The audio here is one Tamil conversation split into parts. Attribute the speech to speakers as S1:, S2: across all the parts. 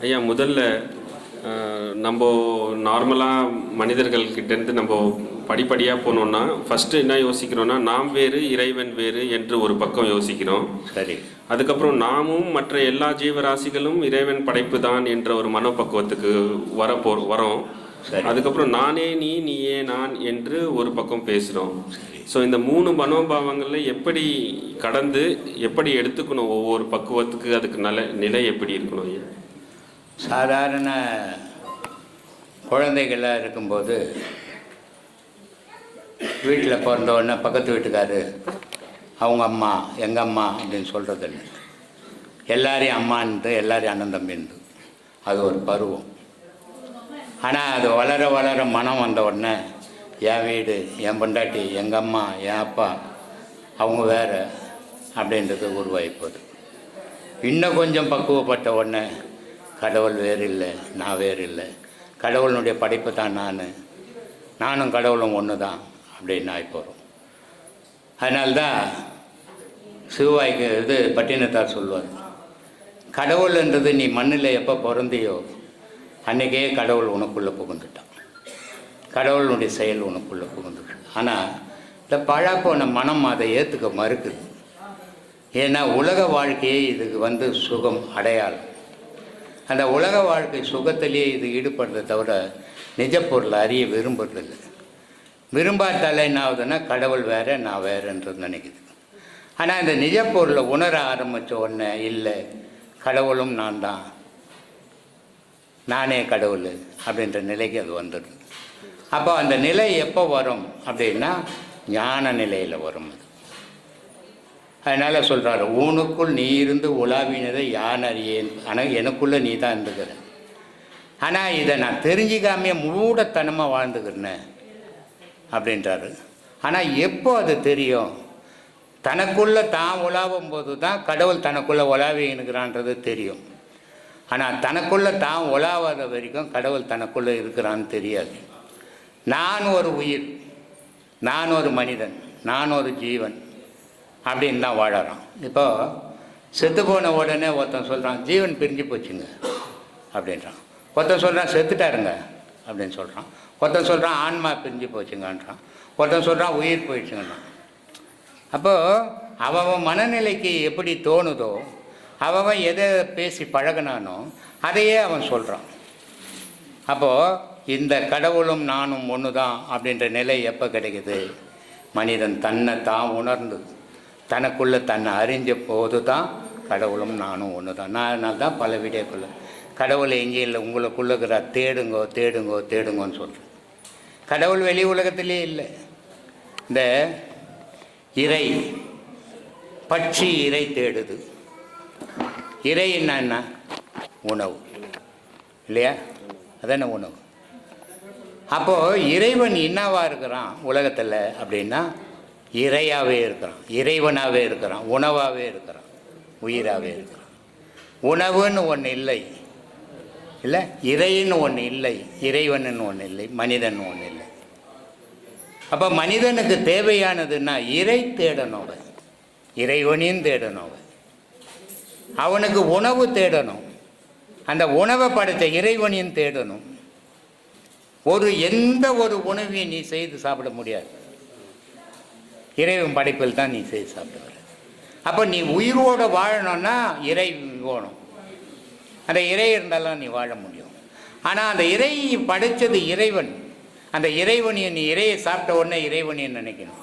S1: ஐயா முதல்ல நம்ம நார்மலாக மனிதர்கள்கிட்டேருந்து நம்ம படிப்படியாக போனோம்னா ஃபஸ்ட்டு என்ன யோசிக்கிறோம்னா நாம் வேறு இறைவன் வேறு என்று ஒரு பக்கம் யோசிக்கிறோம்.
S2: சரி.
S1: அதுக்கப்புறம் நாமும் மற்ற எல்லா ஜீவராசிகளும் இறைவன் படைப்பு தான் என்ற ஒரு மனோபக்குவத்துக்கு வர போ வரோம். அதுக்கப்புறம் நானே நீ நீயே நான் என்று ஒரு பக்கம் பேசுகிறோம் ஸோ இந்த மூணு மனோபாவங்களை எப்படி கடந்து எப்படி எடுத்துக்கணும் ஒவ்வொரு பக்குவத்துக்கு அதுக்கு நல்ல நிலை எப்படி இருக்கணும் ஐயா?
S2: சாதாரண குழந்தைகளாக இருக்கும்போது வீட்டில் பிறந்த உடனே பக்கத்து வீட்டுக்காரு அவங்க அம்மா எங்கள் அம்மா? அப்படின்னு சொல்கிறது இல்லை எல்லாரையும் அம்மான்ட்டு எல்லாரையும் அண்ணன் தம்பின்ட்டு அது ஒரு பருவம். ஆனால் அது வளர வளர மனம் வந்த உடனே என் வீடு என் பொண்டாட்டி எங்கள் அம்மா என் அப்பா அவங்க வேறு அப்படின்றது உருவாகி போகுது. இன்னும் கொஞ்சம் பக்குவப்பட்ட உடனே கடவுள் வேறு இல்லை நான் வேறு இல்லை கடவுளினுடைய படைப்பு தான் நான். நானும் கடவுளும் ஒன்று தான் அப்படின்னு ஆகி போகிறோம் அதனால்தான் சிவாய்க்கு இது பட்டினத்தார் சொல்லுவார் கடவுள்ன்றது நீ மண்ணில் எப்போ பிறந்தியோ அன்றைக்கே கடவுள் உனக்குள்ளே புகுந்துட்டான். கடவுளுடைய செயல் உனக்குள்ளே புகுந்துட்டான் ஆனால் இந்த பழப்போன மனம் அதை ஏற்றுக்க மறுக்குது. ஏன்னா உலக வாழ்க்கையே இதுக்கு வந்து சுகம் அடையாளம். அந்த உலக வாழ்க்கை சுகத்திலேயே இது ஈடுபடுறதை தவிர நிஜ பொருளை அறிய விரும்புறதில்லை. விரும்பாட்டால என்ன ஆகுதுன்னா கடவுள் வேறு நான் வேறுன்றது நினைக்குது. ஆனால் இந்த நிஜ பொருளை உணர ஆரம்பித்த உடனே இல்லை கடவுளும் நான் தான். நானே கடவுள் அப்படின்ற நிலைக்கு அது வந்துடுது. அப்போ அந்த நிலை எப்போ வரும் அப்படின்னா ஞான நிலையில் வரும் அது. அதனால் சொல்கிறாரு உனக்குள் நீ இருந்து உலாவினதை யான் அறியேன்? ஆனால் எனக்குள்ளே நீ தான் இருந்துக்கிற. ஆனால் இதை நான் தெரிஞ்சிக்காமே மூடத்தனமாக வாழ்ந்துக்கிறேன் அப்படின்றாரு. ஆனால் எப்போ அது தெரியும்? தனக்குள்ளே தான் உலாவும் போது தான் கடவுள் தனக்குள்ளே உலாவினுக்கிறான்றது தெரியும். ஆனால் தனக்குள்ளே தான் உலாவாத வரைக்கும் கடவுள் தனக்குள்ளே இருக்கிறான்னு தெரியாது. நான் ஒரு உயிர் நான் ஒரு மனிதன் நான் ஒரு ஜீவன். அப்படின்னு தான் வாழறோம். இப்போ செத்து போன உடனே ஒருத்தன் சொல்கிறான் ஜீவன் பிரிஞ்சு போச்சுங்க அப்படின்றான். ஒருத்தன் சொல்கிறான் செத்துட்டாருங்க அப்படின்னு சொல்கிறான் ஒருத்தன் சொல்கிறான் ஆன்மா பிரிஞ்சு போச்சுங்கன்றான். ஒருத்தன் சொல்கிறான் உயிர் போயிடுச்சுங்கன்றான். அப்போது அவன் மனநிலைக்கு எப்படி தோணுதோ அவன் எதை பேசி பழகுனானோ அதையே அவன் சொல்கிறான் அப்போது இந்த கடவுளும் நானும் ஒன்று தான் அப்படின்ற நிலை எப்போ கிடைக்குது? மனிதன் தன்னை தான் உணர்ந்து தனக்குள்ளே தன்னை அறிஞ்ச போது தான் கடவுளும் நானும் ஒன்று தான் நான் அதனால தான் பல வீடியோக்குள்ள கடவுள் எங்கேயும் இல்லை உங்களுக்குள்ள இருக்கிற தேடுங்கோ தேடுங்கோ தேடுங்கோன்னு சொல்கிறேன் கடவுள் வெளி உலகத்திலே இல்லை. இந்த இறை பட்சி இறை தேடுது. இறை என்னன்னா உணவு. இல்லையா? அதான உணவு. அப்போது இறைவன் என்னவா இருக்கிறான் உலகத்தில் அப்படின்னா இறையாகவே இருக்கிறான். இறைவனாகவே இருக்கிறான். உணவாகவே இருக்கிறான். உயிராகவே இருக்கிறான். உணவுன்னு ஒன்று இல்லை. இல்லை? இறைன்னு ஒன்று இல்லை. இறைவனுன்னு ஒன்று இல்லை. மனிதன் ஒன்று இல்லை. அப்போ மனிதனுக்கு தேவையானதுன்னா இறை தேடணும் அவன். இறைவனையும் தேடணும் அவன். அவனுக்கு உணவு தேடணும். அந்த உணவை படைத்த இறைவனையும் தேடணும். ஒரு எந்த ஒரு உணவையும் நீ செய்து சாப்பிட முடியாது. இறைவன் படைப்பில் தான் நீ செய்து சாப்பிடுவ அப்போ நீ உயிரோடு வாழணும்னா இறை வேணும். அந்த இறை இருந்தாலும் நீ வாழ முடியும். ஆனால் அந்த இறை படைத்தது இறைவன். அந்த இறைவனியை நீ இறையை சாப்பிட்ட உடனே இறைவனியை நினைக்கணும்?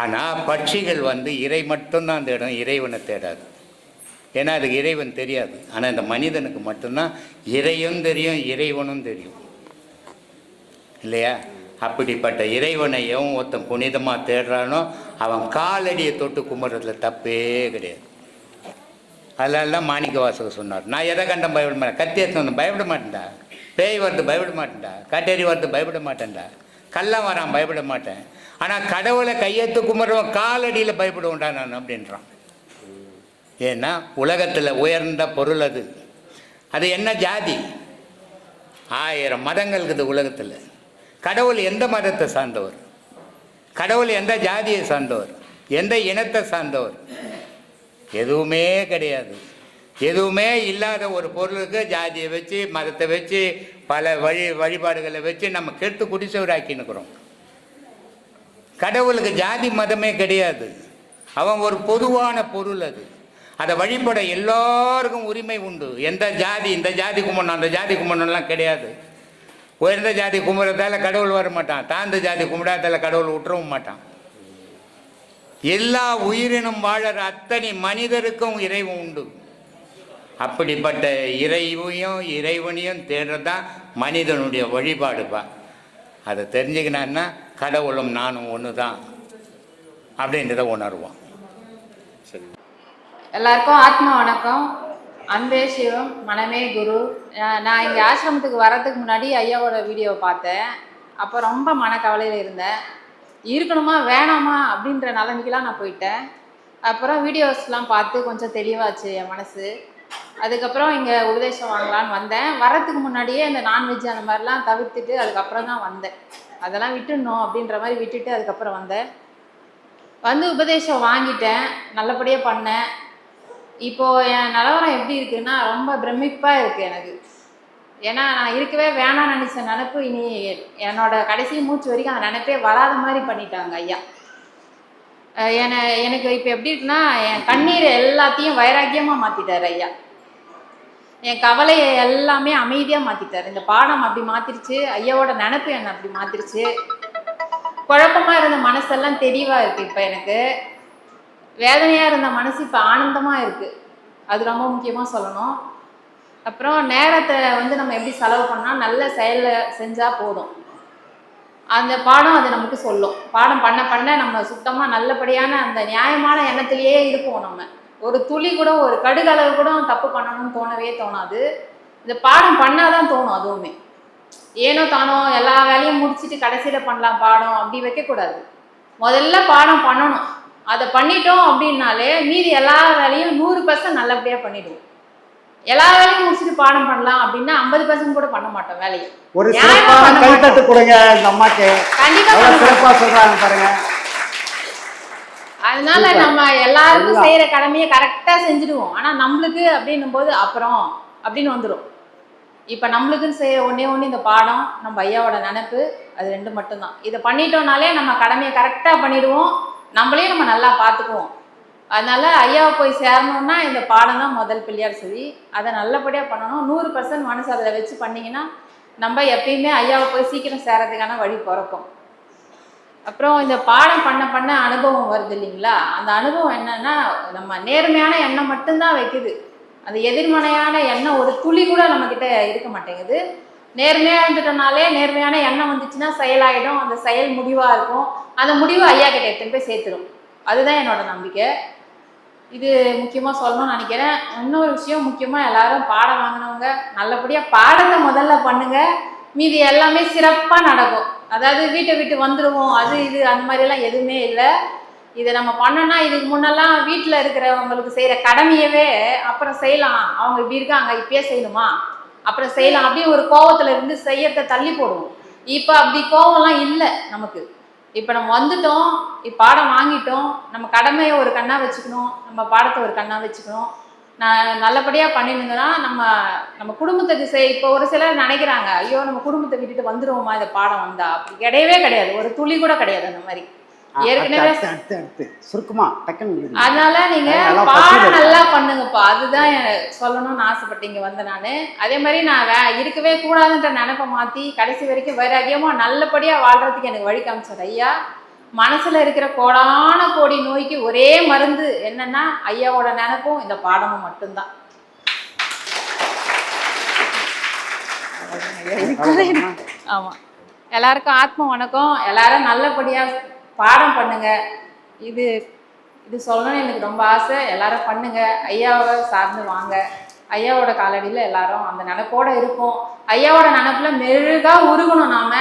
S2: ஆனால் பட்சிகள் வந்து இறை மட்டும்தான் தேடும் இறைவனை தேடாது. ஏன்னா அதுக்கு இறைவன் தெரியாது. ஆனால் இந்த மனிதனுக்கு மட்டும்தான் இறையும் தெரியும் இறைவனும் தெரியும். இல்லையா? அப்படிப்பட்ட இறைவனை எவன் ஒருத்தன் புனிதமாக தேடுறானோ அவன் காலடியை தொட்டு கும்பிட்றதுல தப்பே கிடையாது. அதெல்லாம் மாணிக்க வாசகர் சொன்னார் நான் எதை கண்டம் பயப்பட மாட்டேன். கத்தி எடுத்து பயப்பட மாட்டேன்டா. பேய் வருது பயப்பட மாட்டேன்டா. கட்டேரி வருது பயப்பட மாட்டேன்டா. கள்ளம் வரான் பயப்பட மாட்டேன். ஆனால் கடவுளை கையெழுத்து கும்பிட்றவன் காலடியில் பயப்படுவோம்டா நான் அப்படின்றான். ஏன்னா உலகத்தில் உயர்ந்த பொருள் அது. அது என்ன ஜாதி? ஆயிரம் மதங்கள் இருக்குது உலகத்தில். கடவுள் எந்த மதத்தை சார்ந்தவர்? கடவுள் எந்த ஜாதியை சார்ந்தவர்? எந்த இனத்தை சார்ந்தவர்? எதுவுமே கிடையாது. எதுவுமே இல்லாத ஒரு பொருளுக்கு ஜாதியை வச்சு மதத்தை வச்சு பல வழி வழிபாடுகளை வச்சு நம்ம கெடுத்து குடிசவராக்கின்னுக்குறோம் கடவுளுக்கு ஜாதி மதமே கிடையாது. அவன் ஒரு பொதுவான பொருள் அது. அதை வழிபட எல்லாருக்கும் உரிமை உண்டு. எந்த ஜாதி இந்த ஜாதி கும்பிடணும் அந்த ஜாதி கும்பிடணும்லாம் கிடையாது. உயர்ந்த ஜாதி கும்பிட்றதால கடவுள் வர மாட்டான் தாழ்ந்த ஜாதி கும்பிடாதால கடவுள் விட்டுறவும் மாட்டான். எல்லா உயிரினும் வாழற அத்தனை மனிதருக்கும் இறைவன் உண்டு. அப்படிப்பட்ட இறைவையும் இறைவனையும் தேடுறது தான் மனிதனுடைய வழிபாடுப்பா. அதை தெரிஞ்சுக்கினான்னா கடவுளும் நானும் ஒன்று தான் அப்படின்றத உணர்வோம்.
S1: சரி
S3: எல்லாருக்கும் ஆத்மா வணக்கம். அன்பே சிவம் மனமே குரு. நான் இங்கே ஆசிரமத்துக்கு வரதுக்கு முன்னாடி ஐயாவோட வீடியோவை பார்த்தேன். அப்போ ரொம்ப மனக்கவலையில் இருந்தேன். இருக்கணுமா வேணாமா அப்படின்ற நிலைமைக்கெலாம் நான் போயிட்டேன். அப்புறம் வீடியோஸ்லாம் பார்த்து கொஞ்சம் தெளிவாச்சு என் மனசு. அதுக்கப்புறம் இங்கே உபதேசம் வாங்கலான்னு வந்தேன். வரத்துக்கு முன்னாடியே இந்த நான்வெஜ் அந்த மாதிரிலாம் தவிர்த்துட்டு அதுக்கப்புறம் தான் வந்தேன். அதெல்லாம் விட்டுடணும் அப்படின்ற மாதிரி விட்டுட்டு அதுக்கப்புறம் வந்தேன். வந்து உபதேசம் வாங்கிட்டேன். நல்லபடியாக பண்ணேன். இப்போ என் நிலவரம் எப்படி இருக்குன்னா ரொம்ப பிரமிப்பாக இருக்கு எனக்கு. ஏன்னா நான் இருக்கவே வேணாம்னு நினச்ச நினப்பு இனி என்னோட கடைசி மூச்சு வரைக்கும் அந்த நினைப்பே வராத மாதிரி பண்ணிட்டாங்க ஐயா. என்னை என எனக்கு இப்போ எப்படி இருக்குன்னா என் கண்ணீர் எல்லாத்தையும் வைராக்கியமாக மாற்றிட்டார் ஐயா. என் கவலையை எல்லாமே அமைதியாக மாற்றிட்டார் இந்த பாடம் அப்படி மாற்றிருச்சு ஐயாவோட நினப்பு என்னை அப்படி மாற்றிருச்சு குழப்பமா இருந்த மனசெல்லாம் தெளிவா இருக்கு இப்போ எனக்கு. வேதனையாக இருந்த மனசு இப்போ ஆனந்தமாக இருக்குது அது ரொம்ப முக்கியமாக சொல்லணும். அப்புறம் நேரத்தை வந்து நம்ம எப்படி செலவு பண்ணால் நல்ல செயலில் செஞ்சால் போதும். அந்த பாடம் அது நமக்கு சொல்லும். பாடம் பண்ண பண்ண நம்ம சுத்தமாக நல்லபடியான அந்த நியாயமான எண்ணத்திலேயே இருப்போம் நம்ம. ஒரு துளி கூட ஒரு கடுகளவு கூட தப்பு பண்ணணும்னு தோணவே தோணாது. இந்த பாடம் பண்ணாதான் தோணும் அதுவுமே. ஏனோ தானோ எல்லா வேலையும் முடிச்சுட்டு கடைசியில் பண்ணலாம் பாடம் அப்படி வைக்கக்கூடாது. முதல்ல பாடம் பண்ணணும். அதை பண்ணிட்டோம் அப்படின்னாலே மீதி எல்லா வேலையும் நூறு பர்சன்ட் நல்லபடியாக பண்ணிடுவோம். எல்லா வேலையும் முடிச்சுட்டு பாடம் பண்ணலாம் அப்படின்னா ஐம்பது பர்சன்ட் கூட பண்ண மாட்டோம் வேலையை.
S4: ஒரு சிறப்பான கைத்தட்டு கொடுங்க இந்த அம்மாக்கு.
S3: கண்டிப்பா
S4: எவ்வளவு
S3: பண்ண
S4: சிறப்பா சொல்றாங்க பாருங்க.
S3: அதனால. நம்ம எல்லாருக்கும். செய்யற கடமையை கரெக்டா செஞ்சுடுவோம். ஆனா நம்மளுக்கு அப்படின்னும் போது அப்புறம் அப்படின்னு வந்துடும் இப்ப நம்மளுக்குன்னு செய்யற ஒண்ணே ஒண்ணு இந்த பாடம் நம்ம ஐயாவோட நினைப்பு அது ரெண்டு மட்டும்தான். இதை பண்ணிட்டோம்னாலே நம்ம கடமையை கரெக்டா பண்ணிடுவோம். நம்மளையும் நம்ம நல்லா பார்த்துக்குவோம். அதனால ஐயாவை போய் சேரணும்னா இந்த பாடம் தான் முதல் பிள்ளையார் சொல்லி அதை நல்லபடியாக பண்ணணும். நூறு பர்சன்ட் மனசு அதில் வச்சு பண்ணீங்கன்னா நம்ம எப்பயுமே ஐயாவை போய் சீக்கிரம் சேரதுக்கான வழி பிறக்கும். அப்புறம் இந்த பாடம் பண்ண பண்ண அனுபவம் வருது இல்லைங்களா? அந்த அனுபவம் என்னன்னா நம்ம நேர்மையான எண்ணம் மட்டும்தான் வைக்குது. அந்த எதிர்மறையான எண்ணம் ஒரு துளி கூட நம்மக்கிட்ட இருக்க மாட்டேங்குது. நேர்மையாக இருந்துட்டோம்னாலே நேர்மையான எண்ணம் வந்துச்சுன்னா செயலாயிடும். அந்த செயல் முடிவாக இருக்கும். அந்த முடிவு ஐயா கிட்ட எடுத்துன்னு போய் சேர்த்துரும். அதுதான் என்னோட நம்பிக்கை. இது முக்கியமாக சொல்லணும்னு நினைக்கிறேன். இன்னொரு விஷயம் முக்கியமாக எல்லாரும் பாடம் வாங்கினவங்க நல்லபடியாக பாடத்தை முதல்ல பண்ணுங்க. மீதி எல்லாமே சிறப்பாக நடக்கும். அதாவது வீட்டை விட்டு வந்துடுவோம் அது இது அந்த மாதிரிலாம் எதுவுமே இல்லை. இதை நம்ம பண்ணோம்னா இதுக்கு முன்னெல்லாம் வீட்டில் இருக்கிறவங்களுக்கு செய்கிற கடமையவே அப்புறம் செய்யலாம். அவங்க இப்படி இருக்காங்க இப்பயே செய்யணுமா? அப்புறம் செய்யலாம். அப்படியே ஒரு கோவத்துல இருந்து செய்யறத தள்ளி போடுவோம். இப்போ அப்படி கோவம்லாம் இல்லை நமக்கு. இப்போ நம்ம வந்துட்டோம் இப்போ பாடம் வாங்கிட்டோம் நம்ம கடமையை ஒரு கண்ணா வச்சுக்கணும் நம்ம பாடத்தை ஒரு கண்ணா வச்சுக்கணும். நான் நல்லபடியாக பண்ணிருந்தோம்னா நம்ம நம்ம குடும்பத்துக்கு செய் இப்போ ஒரு சிலர் நினைக்கிறாங்க ஐயோ நம்ம குடும்பத்தை விட்டுட்டு வந்துடுவோமா இந்த பாடம் வந்தா? அப்படி கிடையவே கிடையாது. ஒரு துளி கூட கிடையாது அந்த மாதிரி. ஏற்கனவே
S4: அடுத்து அடுத்து அடுத்து. சுருக்கமா டக்குன்னு விடுங்க.
S3: அதனால நீங்க பாடம் நல்லா பண்ணுங்கப்பா. அதுதான் சொல்லணும்னு ஆசைப்பட்டு இங்க வந்தேன் நானு. அதே மாதிரி நான் இருக்கவே கூடாதுன்ற நினைப்பை மாத்தி கடைசி வரைக்கும் வைராகியமா நல்லபடியா வாழ்றதுக்கு எனக்கு வழி காமிச்சார் ஐயா. மனசுல இருக்கிற கோடான கோடி நோய்க்கு ஒரே மருந்து என்னன்னா ஐயாவோட நினைப்பும் இந்த பாடமும் மட்டும்தான்? ஆமா. எல்லாருக்கும் ஆத்ம வணக்கம். எல்லாரும் நல்லபடியா பாடம் பண்ணுங்க. இது இது சொல்லணும்னு எனக்கு ரொம்ப ஆசை. எல்லாரும் பண்ணுங்க. ஐயாவை சார்ந்து வாங்க. ஐயாவோட காலடியில் எல்லாரும் அந்த நினப்போட இருப்போம். ஐயாவோட நினப்புல மெழுகா உருகணும் நாம.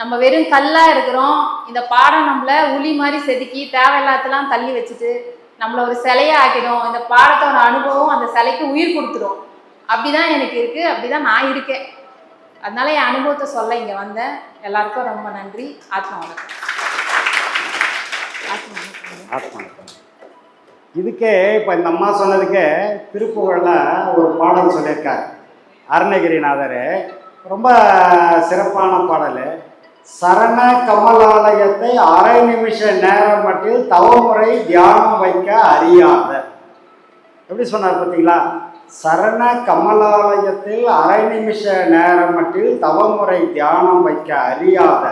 S3: நம்ம வெறும் கல்லா இருக்கிறோம். இந்த பாடம் நம்மள உளி மாதிரி செதுக்கி தேவையில்லாதெல்லாம் தள்ளி வச்சுட்டு நம்மளை ஒரு சிலையா ஆக்கிடும். இந்த பாடத்தோட அனுபவம் அந்த சிலைக்கு உயிர் கொடுத்துரும் அப்படிதான் எனக்கு இருக்கு. அப்படிதான் நான் இருக்கேன். அதனால என் அனுபவத்தை சொல்ல இங்க வந்தேன். எல்லாருக்கும் ரொம்ப நன்றி. ஆத்மா வணக்கம். ஆத்மா
S4: இதுக்கே இப்போ இந்த அம்மா சொன்னதுக்கே திருப்புகழில் ஒரு பாடல் சொல்லியிருக்கார். அருணகிரிநாதர் ரொம்ப சிறப்பான பாடல். சரண கமலாலயத்தை அரை நிமிஷ நேரம் மட்டில் தவமுறை தியானம் வைக்க அறியாத. எப்படி சொன்னார் பார்த்தீங்களா சரண கமலாலயத்தில் அரை நிமிஷ நேரம் மட்டில் தவமுறை தியானம் வைக்க அறியாத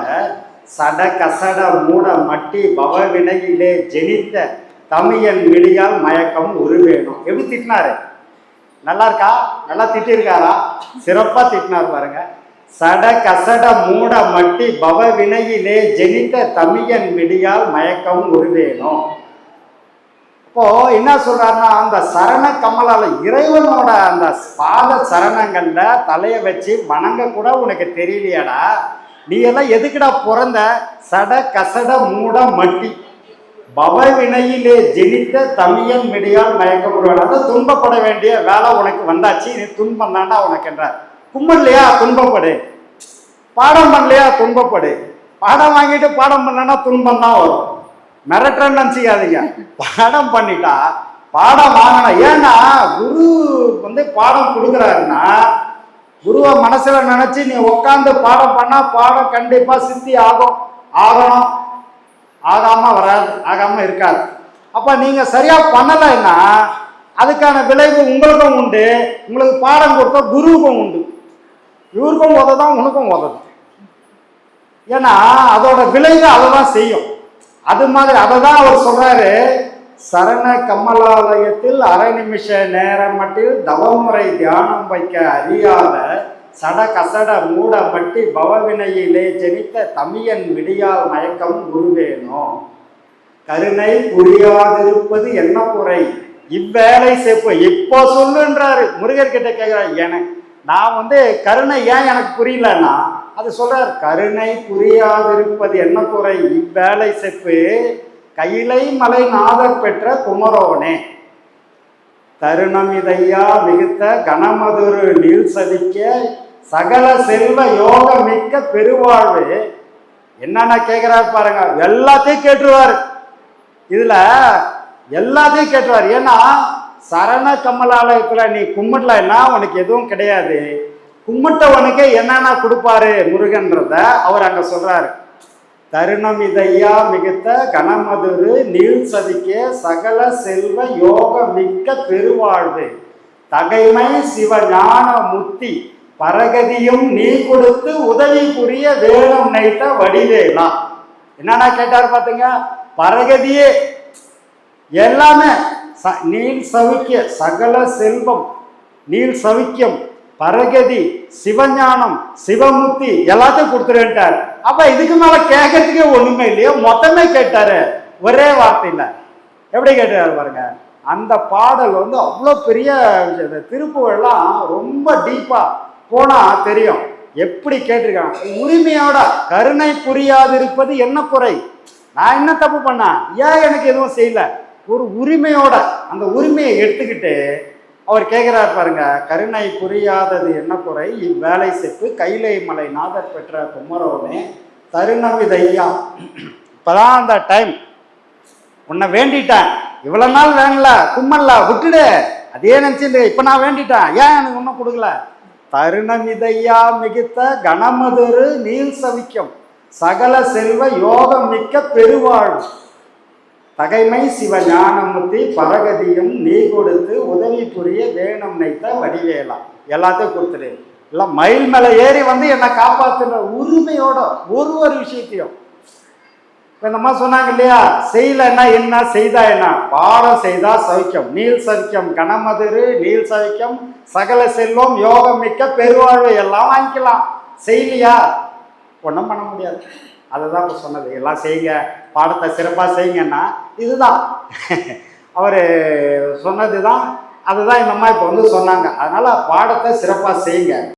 S4: சட கசட மூட மட்டி பவ வினையிலே ஜெனித்த தமியன் மிடியால் மயக்கம் உருவேணும். எப்படி திட்டினாரு? நல்லா இருக்கா நல்லா திட்டிருக்காரா? சிறப்பாக திட்டினார் பாருங்க. சட கசட மூட மட்டி பவ வினையிலே ஜெனித்த தமியன் மிடியால் மயக்கம் உருவேணும். இப்போ என்ன சொல்றாருன்னா அந்த சரண கமலால இறைவனோட அந்த பாத சரணங்கள்ல தலையை வச்சு வணங்க கூட உனக்கு தெரியலையாடா. நீ எல்லாம் எதுக்குடா பிறந்த? சட கசட மூட மட்டி. பவ வினையிலே ஜெனித்த தமியன் மிடியால் மயக்கப்படுவான். அதான் துன்பப்பட வேண்டிய வேலை உனக்கு வந்தாச்சு. நீ துன்பம் தாண்டா உனக்கு என்றார் கும்பலையா துன்பப்படு. பாடம் பண்ணலையா? துன்பப்படு. பாடம் வாங்கிட்டு பாடம் பண்ணனா துன்பம் தான் வரும். மிரட்டுறேன்னு நினச்சிக்காதீங்க பாடம் பண்ணிட்டா பாடம் வாங்கணும் ஏன்னா குரு வந்து பாடம் கொடுக்குறாருன்னா குருவை மனசுல நினைச்சு நீ உட்காந்து பாடம் பண்ணா பாடம் கண்டிப்பா சித்தி ஆகும். ஆகணும். ஆகாம வராது. ஆகாம இருக்காது. அப்ப நீங்க சரியா பண்ணலைன்னா அதுக்கான விளைவு உங்களுக்கும் உண்டு. உங்களுக்கு பாடம் கொடுத்த குருவுக்கும் உண்டு. இவருக்கும் உததான் உனக்கும் உதவும் ஏன்னா அதோட விளைவு அதை தான் செய்யும். அது மாதிரி அதை தான் அவர் சொல்றாரு. சரண கமலாலயத்தில் அரை நிமிஷ நேரம் மட்டில் தவமுறை தியானம் வைக்க அறியாத சட கசட மூட மட்டி பவவினையிலே ஜெனித்த தமியன் விடியால் மயக்கம் உருவேனோ? கருணை புரியாதிருப்பது என்ன குறை? இவ்வேளை செப்பு இப்போ சொல்லுன்றாரு. முருகர் கிட்ட கேட்கிறார் எனக்கு நான் வந்து கருணை ஏன் எனக்கு புரியலன்னா அது சொல்றார் கருணை புரியாதிருப்பது என்ன குறை? இவ்வேளை செப்பு கைலை மலை நாதர் பெற்ற குமரோனே. தருணம் இதையா மிகுத்த கனமதுரு நீள் சதிக்க சகல செல்வ யோக மிக்க பெருவாழ்வு. என்னென்ன கேட்குறாரு பாருங்க எல்லாத்தையும் கேட்டுருவார். இதுல எல்லாத்தையும் கேட்டுருவார். ஏன்னா சரண கமலாலயத்தில் நீ கும்பிடலன்னா உனக்கு எதுவும் கிடையாது. கும்பிட்டவனுக்கு என்னென்ன கொடுப்பாரு முருகன்றத அவர் அங்கே சொல்றாரு. தருணம் இதையா மிகுத்த கனமதுரு நீள் சதிக்கே சகல செல்வ யோக மிக்க பெருவாழ்வு. தகைமை சிவஞான முத்தி பரகதியும் நீ கொடுத்து உதவி புரிய வேணும் நைத்த வடிவேலா. என்னன்னா கேட்டார் பாத்தீங்க? பரகதியே. எல்லாமே ச- நீள் சவிக்க சகல செல்வம் நீள் சவிக்கம் பரகதி சிவஞானம் சிவமுக்தி எல்லாத்தையும் கொடுத்துருன்ட்டார். அப்ப இதுக்கு மேல கேட்கறதுக்கே ஒண்ணுமே இல்லையோ மொத்தமே கேட்டாரு. ஒரே வார்த்தையில. எப்படி கேட்டாரு பாருங்க? அந்த பாடல் வந்து அவ்வளோ பெரிய விஷயம். திருப்புகள்லாம் ரொம்ப டீப்பா போனா தெரியும். எப்படி கேட்டிருக்காங்க? உரிமையோட கருணை புரியாதிருப்பது என்ன குறை? நான் என்ன தப்பு பண்ணேன்? ஏன் எனக்கு எதுவும் செய்யல? ஒரு உரிமையோட அந்த உரிமையை எடுத்துக்கிட்டு அவர் கேட்குறார் பாருங்க கருணை புரியாதது என்ன குறை? இவ்வேலை செப்பு கைலை மலை நாதர் பெற்ற குமரோனே தருணம் இதையா இப்போதான் அந்த டைம் உன்னை வேண்டிட்டேன். இவ்வளோ நாள் வேணல கும்மல்ல விட்டுடு. அதே நினைச்சிட்டு இப்போ நான் வேண்டிட்டேன். ஏன் எனக்கு ஒன்றும் கொடுக்கல? தருணமிதையா மிகுத்த கணமதுரு நீல் சவிக்கம். சகல செல்வ யோகம் மிக்க பெருவாழ்வு. தகைமை சிவ ஞானமுத்தி பரகதியும் நீ கொடுத்து உதவி புரிய வேணும் நைத்த வடிவேலா. எல்லாத்தையும் கொடுத்துரு. இல்லை மயில் மேலே ஏறி வந்து என்னை காப்பாத்துற உரிமையோட ஒரு ஒரு விஷயத்தையும். இப்ப இந்த மாதிரி சொன்னாங்க இல்லையா? செய்யலைன்னா என்ன? செய்தா என்ன? பாடம் செய்தா சவிக்கம் நீல் சவிக்கம் கனமதுரு நீல் சவிக்கம் சகல செல்வம் யோகம் மிக்க பெருவாழ்வு எல்லாம் வாங்கிக்கலாம். செய்யலையா? ஒன்றும் பண்ண முடியாது. அதை தான் இப்போ சொன்னது. எல்லாம் செய்யுங்க பாடத்தை சிறப்பாக செய்யுங்கன்னா இதுதான். அவர் சொன்னது தான் அதுதான் இந்த அம்மா இப்போ வந்து சொன்னாங்க. அதனால் பாடத்தை சிறப்பாக செய்யுங்க